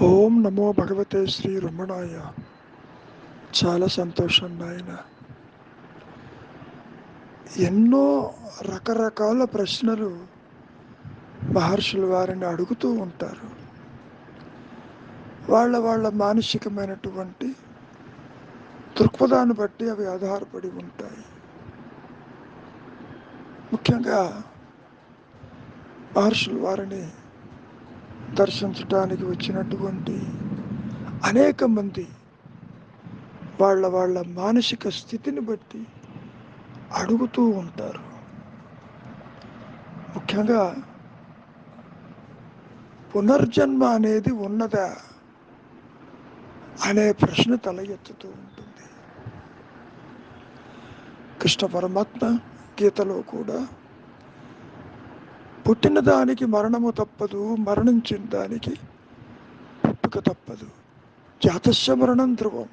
ఓం నమో భగవతే శ్రీ రమణాయ. చాలా సంతోషం నాయన. ఎన్నో రకరకాల ప్రశ్నలు మహర్షులు వారిని అడుగుతూ ఉంటారు. వాళ్ళ వాళ్ళ మానసికమైనటువంటి దృక్పథాన్ని బట్టి అవి ఆధారపడి ఉంటాయి. ముఖ్యంగా మహర్షులు వారిని దర్శించడానికి వచ్చినటువంటి అనేక మంది వాళ్ళ వాళ్ళ మానసిక స్థితిని బట్టి అడుగుతూ ఉంటారు. ముఖ్యంగా పునర్జన్మ అనేది ఉన్నదా అనే ప్రశ్న తల ఎత్తుతూ ఉంటుంది. కృష్ణ పరమాత్మ గీతలో కూడా పుట్టిన దానికి మరణము తప్పదు మరణించిన దానికి పుట్టుక తప్పదు. జాతస్య మరణం ధ్రువం.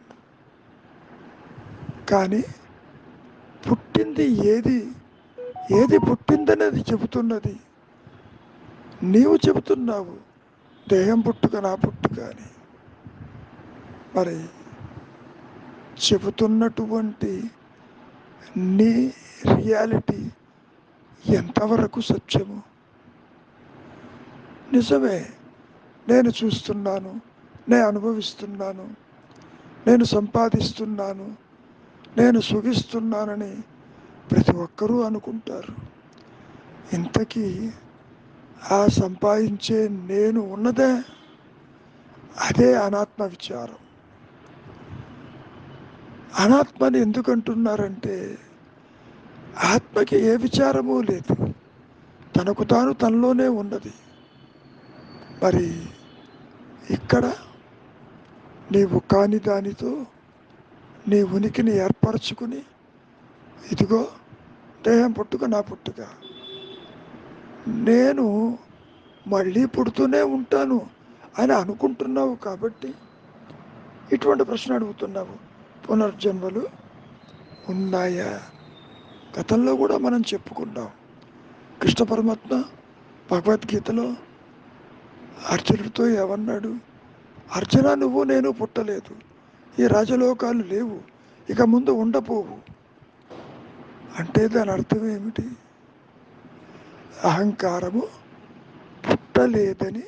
కానీ పుట్టింది ఏది? ఏది పుట్టిందనేది చెబుతున్నది. నీవు చెబుతున్నావు దేహం పుట్టుక నా పుట్టుక అని. మరి చెబుతున్నటువంటి నీ రియాలిటీ ఎంతవరకు సత్యము? నిజమే. నేను చూస్తున్నాను. నేను అనుభవిస్తున్నాను. నేను సంపాదిస్తున్నాను. నేను సుఖిస్తున్నానని ప్రతి ఒక్కరూ అనుకుంటారు. ఇంతకీ ఆ సంపాదించే నేను ఉన్నదే అదే అనాత్మ విచారం. అనాత్మని ఎందుకు అంటున్నారంటే ఆత్మకి ఏ విచారము లేదు. తనకు తాను తనలోనే ఉన్నది. మరి ఇక్కడ నీవు కాని దానితో నీ ఉనికిని ఏర్పరచుకుని ఇదిగో దేహం పుట్టుక నా పుట్టుక. నేను మళ్ళీ పుడుతూనే ఉంటాను అని అనుకుంటున్నావు కాబట్టి ఇటువంటి ప్రశ్న అడుగుతున్నావు. పునర్జన్మలు ఉన్నాయా? గతంలో కూడా మనం చెప్పుకున్నాం కృష్ణ పరమాత్మ భగవద్గీతలో అర్జునుడితో ఏమన్నాడు? అర్జున నువ్వు నేను పుట్టలేదు. ఈ రాజలోకాలు లేవు. ఇక ముందు ఉండపోవు. అంటే దాని అర్థం ఏమిటి? అహంకారము పుట్టలేదని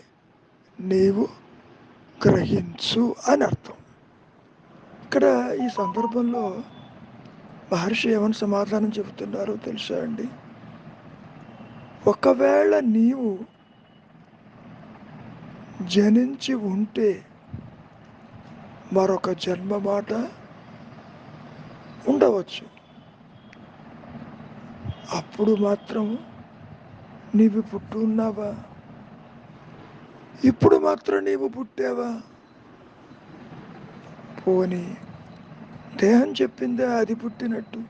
నీవు గ్రహించు అని అర్థం. ఇక్కడ ఈ సందర్భంలో మహర్షి ఏమని సమాధానం చెబుతున్నారో తెలుసా అండి? ఒకవేళ నీవు జనించి ఉంటే మరొక జన్మ మాట ఉండవచ్చు. అప్పుడు మాత్రం నీవు పుట్టు ఉన్నావా ఇప్పుడు మాత్రం నీవు పుట్టావా? పోనీ దేహం చెప్పిందే అది పుట్టినట్టు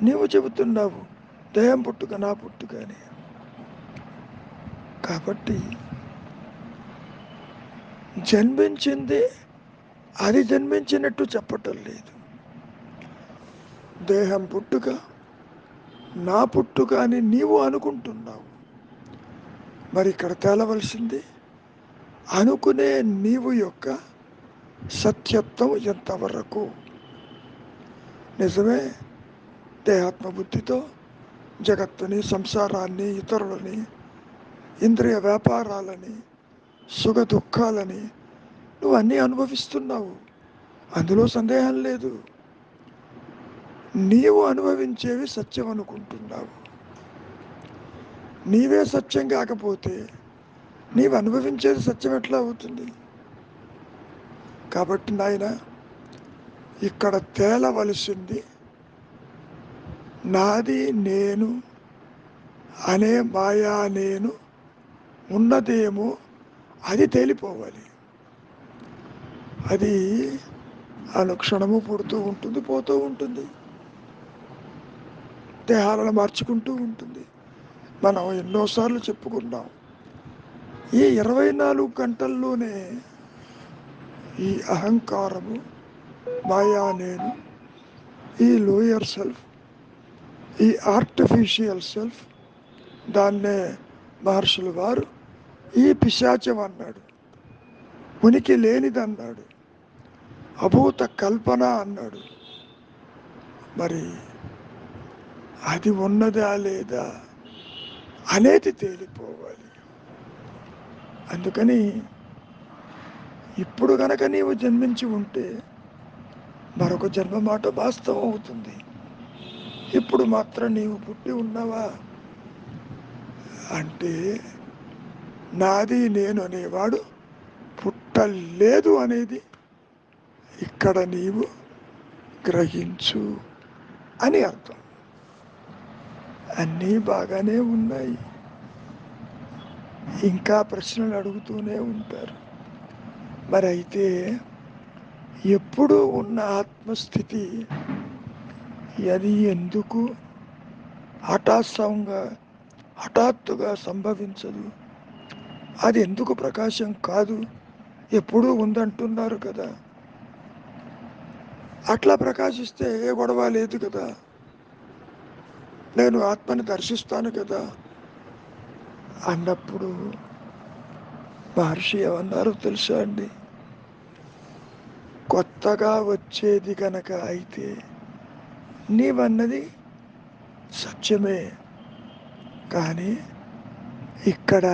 నీవు చెబుతున్నావు దేహం పుట్టుక నా పుట్టుక అని. కాబట్టి జన్మించింది అది జన్మించినట్టు చెప్పటం లేదు. దేహం పుట్టుక నా పుట్టుక అని నీవు అనుకుంటున్నావు. మరి ఇక్కడ తేలవలసింది అనుకునే నీవు యొక్క సత్యత్వం ఎంతవరకు? నిజమే దేహాత్మ బుద్ధితో జగత్తుని సంసారాన్ని ఇతరులని ఇంద్రియ వ్యాపారాలని సుఖ దుఃఖాలని నువ్వు అన్నీ అనుభవిస్తున్నావు. అందులో సందేహం లేదు. నీవు అనుభవించేవి సత్యం అనుకుంటున్నావు. నీవే సత్యం కాకపోతే నీవు అనుభవించేది సత్యం ఎట్లా అవుతుంది? కాబట్టి నాయన ఇక్కడ తేలవలసింది నాది నేను అనే మాయా నేను ఉన్నదేమో అది తేలిపోవాలి. అది అనుక్షణము పుడుతూ ఉంటుంది పోతూ ఉంటుంది. దేహాలను మార్చుకుంటూ ఉంటుంది. మనం ఎన్నోసార్లు చెప్పుకున్నాం. ఈ ఇరవై నాలుగు గంటల్లోనే ఈ అహంకారము మాయా నేను ఈ లోయర్ సెల్ఫ్ ఈ ఆర్టిఫిషియల్ సెల్ఫ్ దాన్నే మహర్షులు వారు ఈ పిశాచం అన్నాడు. ఉనికి లేనిదన్నాడు. అభూత కల్పన అన్నాడు. మరి అది ఉన్నదా లేదా అనేది తేలిపోవాలి. అందుకని ఇప్పుడు గనక నీవు జన్మించి ఉంటే మరొక జన్మ మాట వాస్తవం అవుతుంది. ఇప్పుడు మాత్రం నీవు పుట్టి ఉన్నావా? అంటే నాది నేను అనేవాడు పుట్టలేదు అనేది ఇక్కడ నీవు గ్రహించు అని అర్థం. అన్నీ బాగానే ఉన్నాయి. ఇంకా ప్రశ్నలు అడుగుతూనే ఉంటారు. మరి అయితే ఎప్పుడు ఉన్న ఆత్మస్థితి అది ఎందుకు హఠాత్సవంగా హఠాత్తుగా సంభవించదు? అది ఎందుకు ప్రకాశం కాదు? ఎప్పుడూ ఉందంటున్నారు కదా. అట్లా ప్రకాశిస్తే ఏ గొడవ లేదు కదా. నేను ఆత్మని దర్శిస్తాను కదా. అన్నప్పుడు మహర్షి ఏమన్నారో తెలుసా అండి? కొత్తగా వచ్చేది కనుక అయితే నీవన్నది సత్యమే. కానీ ఇక్కడ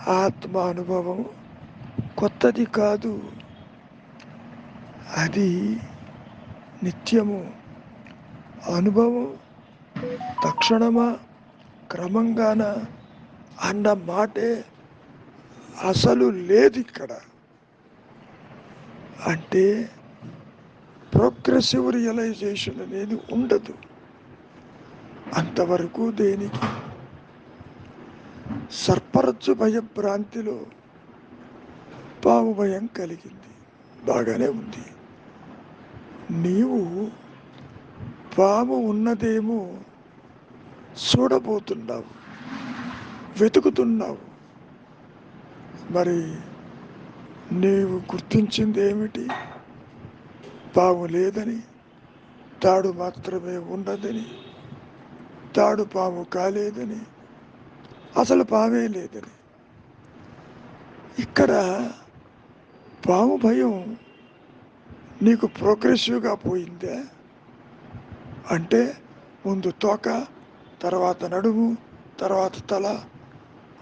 ఆత్మ అనుభవం కొత్తది కాదు. అది నిత్యము. అనుభవం తక్షణమా క్రమంగాన అన్న మాటే అసలు లేదు ఇక్కడ. అంటే ప్రోగ్రెసివ్ రియలైజేషన్ అనేది ఉండదు. అంతవరకు దేనికి సర్పరచ్చు భయభ్రాంతిలో పాము భయం కలిగింది. బాగానే ఉంది. నీవు పాము ఉన్నదేమో చూడబోతున్నావు వెతుకుతున్నావు. మరి నీవు గుర్తించింది ఏమిటి పాము లేదని తాడు మాత్రమే ఉన్నదని తాడు పాము కాలేదని అసలు పామే లేదని. ఇక్కడ పాము భయం నీకు ప్రోగ్రెసివ్గా పోయిందా. అంటే ముందు తోక తర్వాత నడుము తర్వాత తల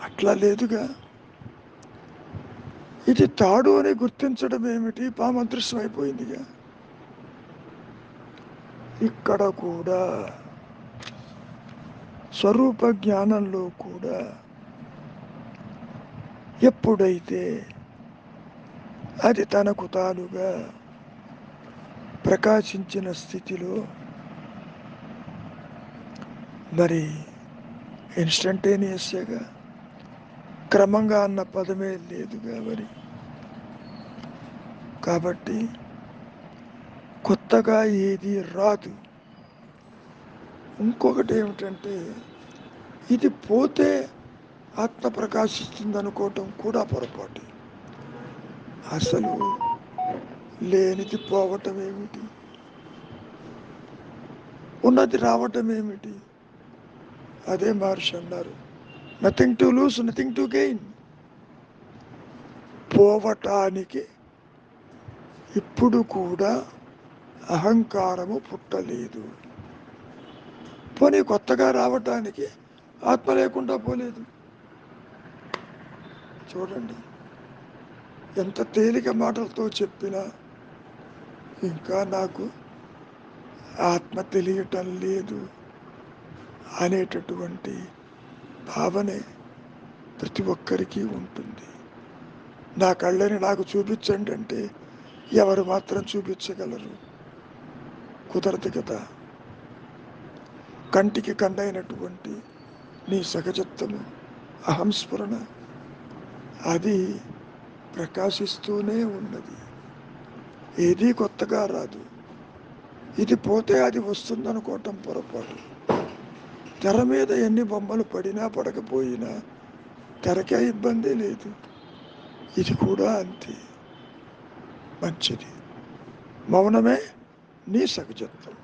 అట్లా లేదుగా. ఇది తాడు అని గుర్తించడం ఏమిటి? పాము అదృశ్యమైపోయిందిగా. ఇక్కడ కూడా స్వరూప జ్ఞానంలో కూడా ఎప్పుడైతే అది తనకు తానుగా ప్రకాశించిన స్థితిలో మరి ఇన్స్టంటేనియస్గా క్రమంగా అన్న పదమే లేదుగా మరి. కాబట్టి కొత్తగా ఏది రాదు. ఇంకొకటి ఏమిటంటే ఇది పోతే ఆత్మ ప్రకాశిస్తుంది అనుకోవటం కూడా పొరపాటు. అసలు లేనిది పోవటం ఏమిటి ఉన్నది రావటం ఏమిటి అదే మహర్షి అన్నారు. Nothing to lose nothing to gain పోవటానికి ఇప్పుడు కూడా అహంకారము పుట్టలేదు. పోనీ కొత్తగా రావటానికి ఆత్మ లేకుండా పోలేదు. చూడండి ఎంత తేలిక మాటలతో చెప్పినా ఇంకా నాకు ఆత్మ తెలియటం లేదు అనేటటువంటి భావనే ప్రతి ఒక్కరికి ఉంటుంది. నా కళ్ళని నాకు చూపించండి అంటే ఎవరు మాత్రం చూపించగలరు? కుదరదు కదా? కంటికి కండైనటువంటి నీ సహజత్వము అహంస్ఫురణ అది ప్రకాశిస్తూనే ఉన్నది. ఏదీ కొత్తగా రాదు. ఇది పోతే అది వస్తుందనుకోవటం పొరపాటు. తెర మీద ఎన్ని బొమ్మలు పడినా పడకపోయినా తెరకే ఇబ్బంది లేదు. ఇది కూడా అంతే. మంచిది. మౌనమే నీ సహజత్వం.